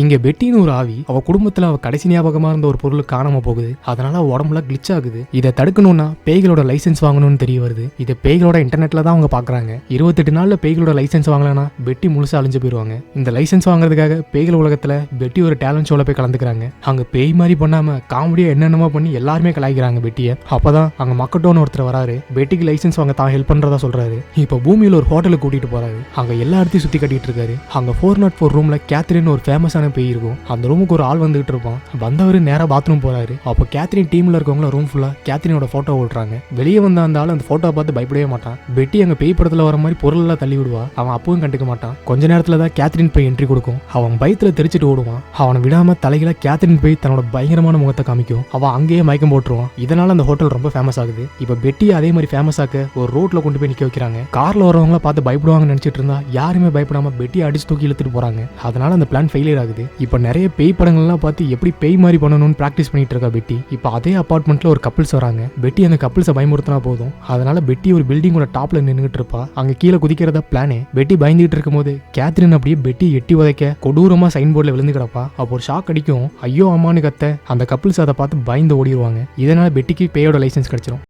இங்க பெட்டின்னு ஒரு ஆவி அவ குடும்பத்துல அவ கடைசி ஞாபகமா இருந்த ஒரு பொருள் காணாம போகுது. அதனால உடம்புல கிளிச் ஆகுது. இதை தடுக்கணும்னா பேய்களோட லைசன்ஸ் வாங்கணும்னு தெரிய வருது. இதை பேய்களோட இன்டர்நெட்ல தான் அவங்க பாக்குறாங்க. இருபத்தெட்டு நாள்ல பேய்களோட லைசென்ஸ் வாங்கலனா பெட்டி முழுசா அழிஞ்சு போயிருவாங்க. இந்த லைசென்ஸ் வாங்குறதுக்காக பேய்கள் உலகத்துல பெட்டி ஒரு டேலண்ட் ஷோல போய் கலந்துக்கிறாங்க. அங்க பேய் மாதிரி பண்ணாம காமெடியா என்னென்னமோ பண்ணி எல்லாருமே கலாய்க்கிறாங்க பெட்டியை. அப்பதான் அங்க மக்கட்டோன்னு ஒருத்தர் வராரு. பெட்டிக்கு லைசென்ஸ் வாங்க தான் ஹெல்ப் பண்றதா சொல்றாரு. இப்போ பூமியில ஒரு ஹோட்டலுக்கு கூட்டிட்டு போறாரு. அங்க எல்லா இடத்தையும் சுத்தி கட்டிட்டு இருக்காரு. அங்க ஃபோர் நாட் ஃபோர் ரூம்ல கேத்ரின் ஒரு ஃபேமஸான பேய் இருக்கும். அந்த ரூமுக்கு ஒரு ஆள் வந்துகிட்டு இருப்பான். வந்தவர் நேராக பாத்ரூம் போறாரு. அப்போ கேத்ரின் டீம்ல இருக்கவங்கள ரூம் ஃபுல்லா கேத்ரினோட போட்டோ ஓட்டுறாங்க. வெளியே வந்த அந்த ஆள் அந்த போட்டோ பார்த்து பயப்படவே மாட்டான். பெட்டி அங்க பேய் படத்துல வர மாதிரி பொருள் எல்லாம் தள்ளி விடுவா. அவன் அப்பவும் கண்டுக்க மாட்டான். கொஞ்ச நேரத்துல தான் கேத்ரின் போய் என்ட்ரி கொடுக்கும். அவன் பயத்துல தெரிச்சிட்டு ஓடுவான். அவனை விடாம தலையில கேத்ரின் போய் தன்னோட பயங்கரமான முகத்தை காமிக்கும். அவன் அங்கேயே மயக்கம் போட்டுருவான். இதனால அந்த ஹோட்டல் ரொம்ப ஃபேமஸ் ஆகுது. இப்போ பெட்டி அதே மாதிரி ஃபேமஸ் ஆக்க ஒரு ரோட்ல கொண்டு போய் நிக்க வைக்கிறாங்க. கார்ல வரவங்கள பார்த்து பயப்படுவாங்கன்னு நினைச்சிட்டு இருந்தா யாருமே பயப்படாம பெட்டியை அடிச்சு தூக்கி இழுத்துட்டு போறாங்க. அதனால அந்த பிளான் ஃபெயிலியர் ஆகுது. இப்போ நிறைய பேய் படங்கள்லாம் பார்த்து எப்படி பேய் மாதிரி பண்ணணும்னு ப்ராக்டிஸ் பண்ணிட்டு இருக்கா பெட்டி. இப்போ அதே அபார்ட்மெண்ட்ல ஒரு கப்பிள்ஸ் வராங்க. பெட்டி அந்த கப்பிள்ஸை பயமுறுத்தினா போதும். அதனால பெட்டி ஒரு பில்டிங்கோட டாப்ல நின்றுட்டு இருப்பா. அங்க கீழே குதிக்கிறதா பிளானே பெட்டி பயந்துகிட்டு இருக்கும்போது கேத்ரின் அப்படியே பெட்டி எட்டி உதைக்க கொடூரமா சைன் போர்டில் விழுந்து கிடப்பா. அப்போ ஒரு ஷாக் அடிக்கும். ஐயோ அம்மான்னு கத்த. அந்த கப்பிள்ஸ் அதை பார்த்து பயந்து ஓடிடுவாங்க இதனால பெட்டிக்கு பேயோட லைசன்ஸ் கிடைச்சிடும்